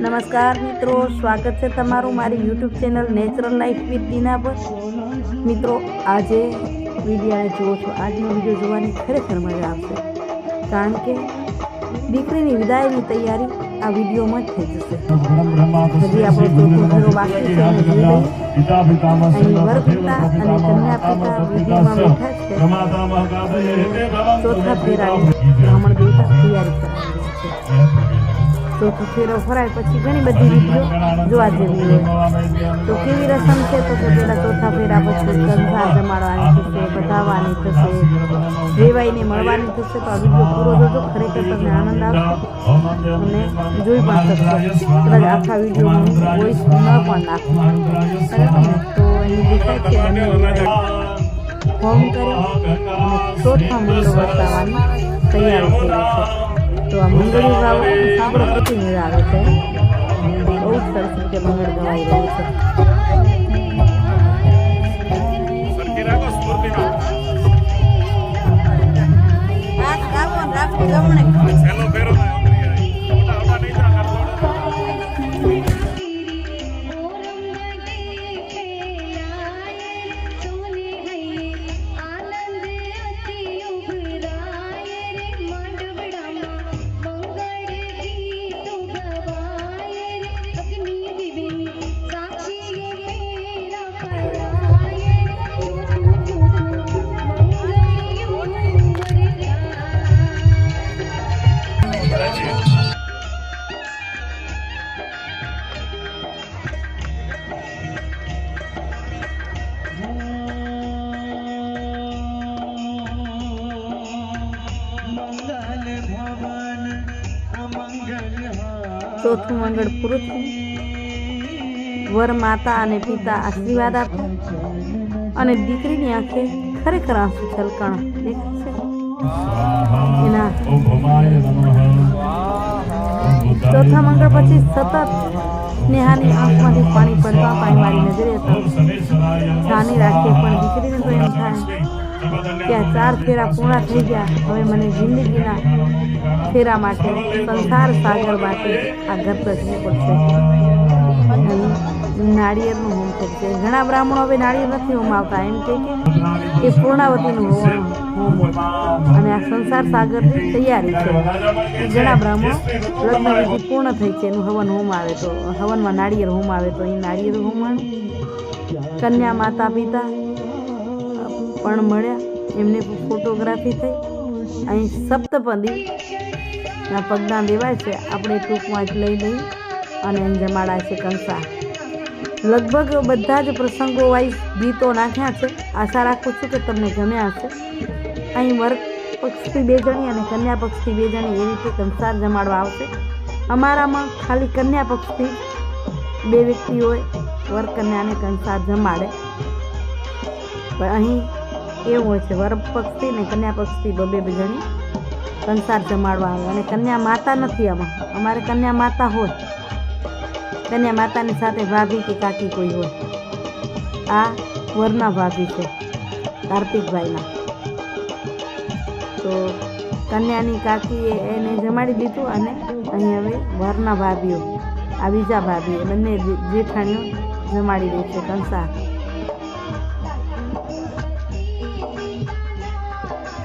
નમસ્કાર મિત્રો, સ્વાગત છે તમારું મારી YouTube channel natural life with Dina પર. મિત્રો, આજે વિડીયાને જુઓ છો. આજનો વીડિયો જોવાની ખરેખર મજા આવશે. કારણ કે દીકરીની વિદાયની તૈયારી આ વિડીયોમાં જ થઈ જશે. હજી આપણો અને. ચોથા ફેરાની બ્રાહ્મણ દેવતા તૈયારી કરાવી છે. ચોથો ફેરો ફરાય પછી ઘણી બધી વિધિઓ જોવા જેવી હોય. તો કેવી રસમ છે? તો કે પેલા ચોથા ફેરા પછી સંસાર જમાડવાની થશે બતાવવાની થશે, રેવાઈને મળવાની થશે. તો આ વીડિયો પૂરો જોજો, ખરેખર તમને આનંદ આવશે અને જોઈ પણ શકશો. કદાચ આખા વિડીયોમાં વોઇસ ન પણ નાખું. તો એની દેખાય છે હોમ કરી ચોથા મંડળ વર્તાવવાની તૈયારી થઈ છે. તો આ મંગળી ગાવ સાંભળો કેટલી મજા આવે છે. બહુ જ સરસ રીતે મંગળ ગવાઈ રહ્યું છે. ચોથું મંગળ પૂરું થયું વર માતા અને પિતા આશીર્વાદ આપે. અને દીકરીની આંખે ખરેખર આંસુ છલકાણ એના ચોથા મંગળ પછી સતત સ્નેહાની આંખમાંથી પાણી પડવા, પાણી મારી નજરે હતા. સાની રાખીએ પણ દીકરીને તો એમ થાય. આ ચાર ફેરા પૂર્ણ થઈ ગયા. હવે મને જિંદગીના ફેરા માટે, સંસાર સાગર માટે આ ઘર રચવું પડશે. નાળિયેરનું હોમ થશે ઘણા બ્રાહ્મણો હવે નાળિયેર નથી હોમાવતા. એમ કે એ પૂર્ણાવતીનું હોમ અને આ સંસાર સાગરની તૈયારી છે. ઘણા બ્રાહ્મણો લગ્નવિધિ પૂર્ણ થઈ છે. એનું હવન હોમ આવે તો, હવનમાં નાળિયેર હોમ આવે તો, એ નાળિયેર હોમ કન્યા માતા પિતા પણ મળ્યા. એમને ફોટોગ્રાફી થઈ. અહીં સપ્તપદી ના પગના દેવાય છે. આપણે ટૂંકમાં જ લઈ લઈ અને જમાડા છે કંસા લગભગ બધા જ પ્રસંગો વાઇઝ ગીતો નાખ્યા છે. આશા રાખું છું કે તમને ગમ્યા હશે. અહીં વર્ક પક્ષથી બે જણી અને કન્યા પક્ષથી બે જણી એ રીતે કંસાર જમાડવા આવશે. અમારામાં ખાલી કન્યા પક્ષથી બે વ્યક્તિ હોય વર કન્યાને કંસાર જમાડે. પણ અહીં એવું હોય છે. વર પક્ષથી ને કન્યા પક્ષથી બબે જણી કંસાર જમાડવા આવે. અને કન્યા માતા નથી આમાં. અમારે કન્યા માતા હોય. કન્યા માતાની સાથે ભાભી કે કાકી કોઈ હોય. આ વરના ભાભી છે, કાર્તિકભાઈના. તો કન્યાની કાકીએ એને જમાડી દીધું અને અહીં હવે વરના ભાભીઓ, આ બીજા ભાભીએ, બંને જેઠાણીઓ જમાડી દે છે કંસાર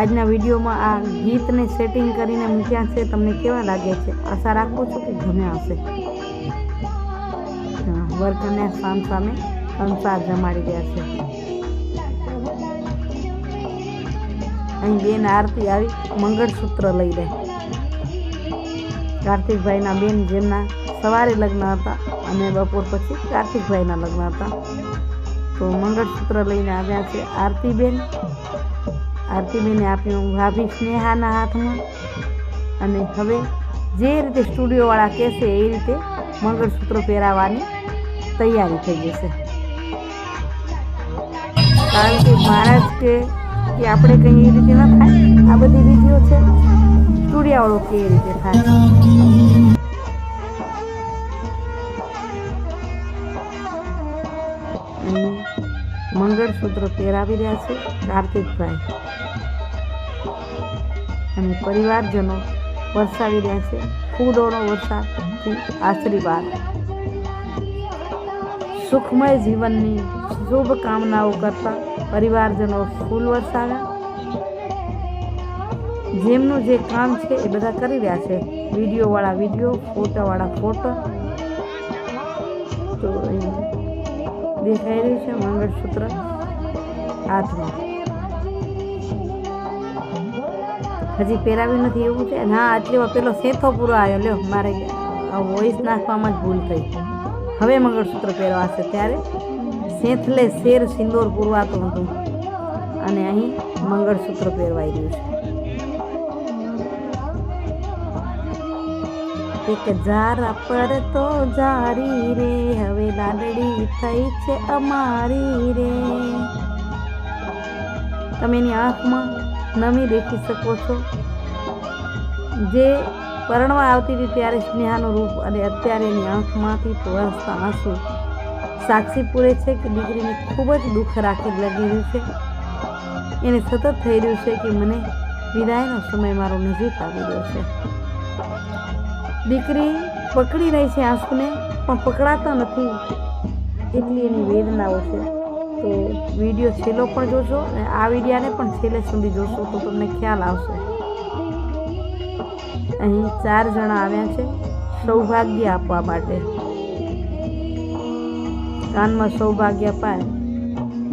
આજના વિડીયોમાં આ ગીતને સેટિંગ કરીને મૂક્યા છે. તમને કેવા લાગે છે? આશા રાખું છું કે ગમ્યા હશે. વર્કરને સામ સામે સંસાર જમાડી ગયા છે. અહીં બેન આરતી આવી, મંગળસૂત્ર લઈ રહે કાર્તિકભાઈના બેન જેમના સવારે લગ્ન હતા અને બપોર પછી કાર્તિકભાઈના લગ્ન હતા. તો મંગળસૂત્ર લઈને આવ્યા છે આરતીબેન. આરતીબેને હું ભાભી સ્નેહાના હાથમાં. અને હવે જે રીતે સ્ટુડિયોવાળા કહેશે એ રીતે મંગળસૂત્ર પહેરાવવાની તૈયારી થઈ જશે. કારણ કે મહારાજ કે આપણે કંઈ એ રીતે ન થાય. આ બધી વિધિઓ છે. સ્ટુડિયાવાળો કે એ રીતે થાય. અહીં મંગળસૂત્ર પહેરાવી રહ્યા છે કાર્તિકભાઈ. અને પરિવારજનો વરસાવી રહ્યા છે. ફૂલોનો વરસાદથી આશીર્વાદ. સુખમય જીવનની શુભકામનાઓ કરતા પરિવારજનો ફૂલ વરસાવ્યા. જેમનું જે કામ છે એ બધા કરી રહ્યા છે. વિડીયોવાળા વીડિયો, ફોટાવાળા ફોટો દેખાઈ રહ્યું છે મંગળસૂત્ર હાથમાં. હજી પહેરાવ્યું નથી એવું છે? ના, આટલી પેલો સેથો પૂરો આવ્યો. લ્યો, મારે વોઇસ નાખવામાં જ ભૂલ થઈ. હવે મંગળસૂત્ર પહેરવાશે ત્યારે? સેથલે શેર સિંદોર પૂરવાતું હતું. અને અહીં મંગળસૂત્ર પહેરવાઈ રહ્યું છે. એક જારા પર તો જારી રે, હવે લાડડી થઈ છે અમારી રે. તમે એની આંખમાં નમી દેખી શકો છો. જે પરણવા આવતી હતી ત્યારે સ્નેહાનું રૂપ અને અત્યારે એની આંખમાંથી વરસતા આંસુ સાક્ષી પૂરે છે કે દીકરીને ખૂબ જ દુઃખ રાખી લાગી રહ્યું છે. એને સતત થઈ રહ્યું છે કે મને વિદાયનો સમય મારો નજીક આવી રહ્યો છે. દીકરી પકડી રહી છે આંસુને પણ પકડાતા નથી. એટલી એની વેદનાઓ છે. તો વીડિયો છેલ્લો પણ જોશો અને આ વિડીયાને પણ છેલ્લે સુધી જોશો તો તમને ખ્યાલ આવશે. અહીં ચાર જણા આવ્યા છે. સૌભાગ્ય આપવા માટે. કાનમાં સૌભાગ્ય પાય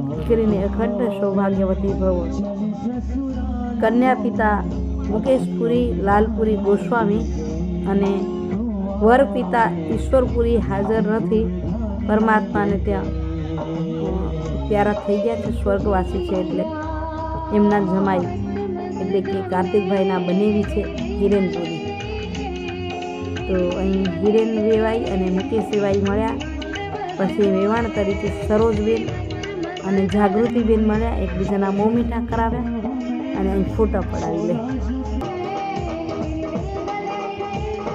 દીકરીને અખંડ સૌભાગ્યવતી ભવો. કન્યા પિતા મુકેશપુરી લાલપુરી ગોસ્વામી અને વર પિતા ઈશ્વરપુરી હાજર નથી. પરમાત્માને ત્યાં પ્યારા થઈ ગયા છે, સ્વર્ગવાસી છે એટલે એમના જમાઈ એટલે કે કાર્તિકભાઈના બનેવી છે હિરેનપુરી. તો અહીં હિરેન વેવાઈ અને મુકેશ વેવાઈ મળ્યા. પછી વેવાણ તરીકે સરોજબેન અને જાગૃતિબેન મળ્યા. એકબીજાના મોં મીઠા કરાવ્યા અને અહીં ફોટા પડાવી લે.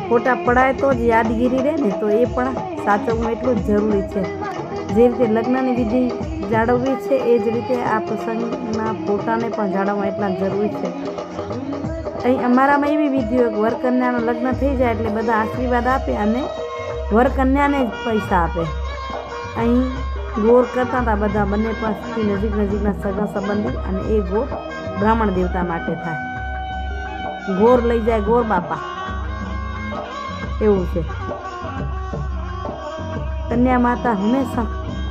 ફોટા પડાય તો જ યાદગીરી રહે ને, તો એ પણ સાચવવું એટલું જ જરૂરી છે. જે રીતે લગ્નની વિધિ જાળવવી છે, એ જ રીતે આ પ્રસંગના ફોટાને પણ જાળવવા એટલા જરૂરી છે. અહીં અમારામાં એવી વિધિ હોય કે વરકન્યાનું લગ્ન થઈ જાય એટલે બધા આશીર્વાદ આપે અને વરકન્યાને જ પૈસા આપે. અહીં ગોર કરતા હતા બધા, બંને પાસેથી નજીક નજીકના સગા સંબંધી અને એ ગોર બ્રાહ્મણ દેવતા માટે થાય. ગોર લઈ જાય ગોર બાપા. એવું છે. કન્યા માતા હંમેશા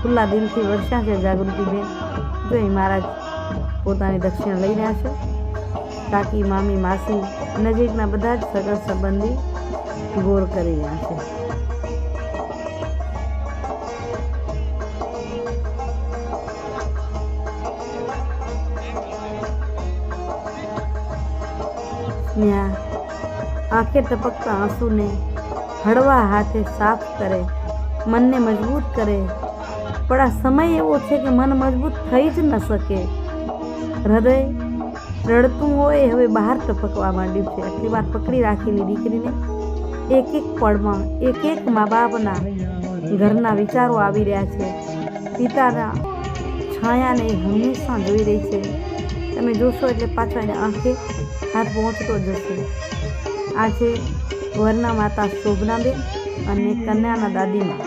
ખુલ્લા દિલથી વર્ષા છે જાગૃતિબેન જોઈ મહારાજ પોતાની દક્ષિણા લઈ રહ્યા છે. કાકી, મામી, માસી નજીકના બધા જ સગા સંબંધી ગોર કરી રહ્યા છે. ત્યાં આંખે ટપકતા આંસુને હળવા હાથે સાફ કરે, મનને મજબૂત કરે. પણ આ સમય એવો છે કે મન મજબૂત થઈ જ ન શકે. હૃદય રડતું હોય હવે બહાર ટપકવા માંડ્યું છે. આટલી વાર પકડી રાખેલી દીકરીને એક એક પળમાં એક એક મા બાપના ઘરના વિચારો આવી રહ્યા છે. પિતાના છાયાને હંમેશા જોઈ રહી છે. તમે જોશો એટલે પાછા એને આંખે હાથ પહોંચતો જશે આ છે વરના માતા શોભનાબેન અને કન્યાના દાદીમાં.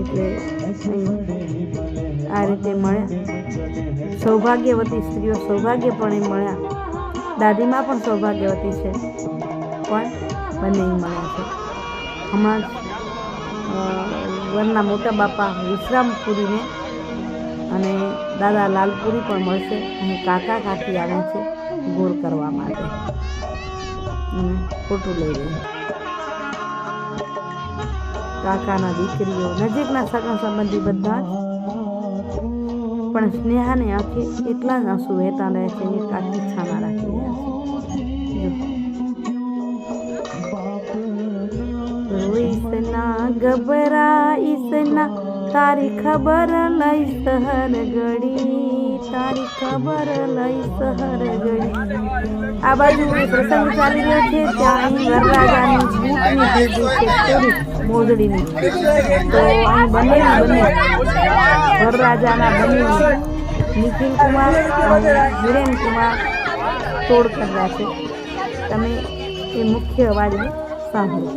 એટલે આ રીતે મળ્યા. સૌભાગ્યવતી સ્ત્રીઓ સૌભાગ્યપણે મળ્યા. દાદીમાં પણ સૌભાગ્યવતી છે. પણ બંને મળ્યા છે. હમણાં વરના મોટા બાપા વિશ્રામપુરીને અને દાદા લાલપુરી પણ મળશે. અને કાકા કાકી આવ્યા છે ગોળ કરવા માટે. અને ફોટો લઈ રહ્યા કાકાના દીકરીઓ, નજીકના સગા સંબંધી બધા. પણ સ્નેહાને આંખે એટલા જ આંસુ વહેતા રહે છે એ કાકી છાના રાખી રહ્યા છે. ગભરા ઈસના તારી ખબર લઈશ હર ઘડી. તારી ખબર લઈ હર ગઈ. આ બાજુ પ્રસંગ ચાલી રહ્યો છે, ત્યાં અહીં વરરાજાની ભૂખની ભેગી છે થોડી મોજડીની. તો અહીં બંને બંને, વરરાજાના બંને નિખિલ કુમાર અને હિરેન કુમાર તોડ કર્યા છે. તમે એ મુખ્ય અવાજને સાંભળો.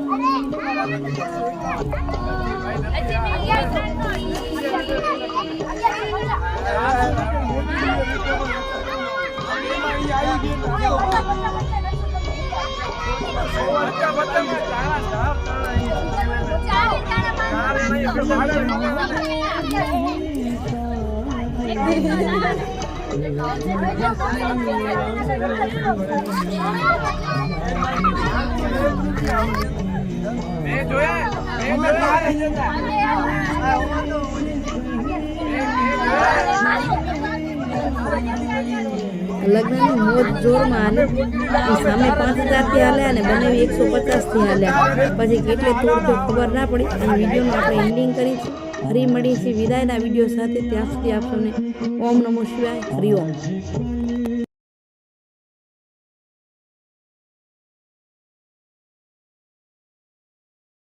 મેં જોયા મેં જોયા લગ્નની મોજ જોરમાં હાલે સામે પાંચ હજારથી હાલ્યા અને બંને એકસો પચાસથી હાલ્યા. પછી કેટલે થોડ તો ખબર ના પડી. અને વિડીયોનું આપણે એન્ડિંગ કરી છે ફરી મળીએ છીએ વિદાયના વીડિયો સાથે. ત્યાં સુધી આપ સૌને ઓમ નમો શિવાય. હરિ ઓમ.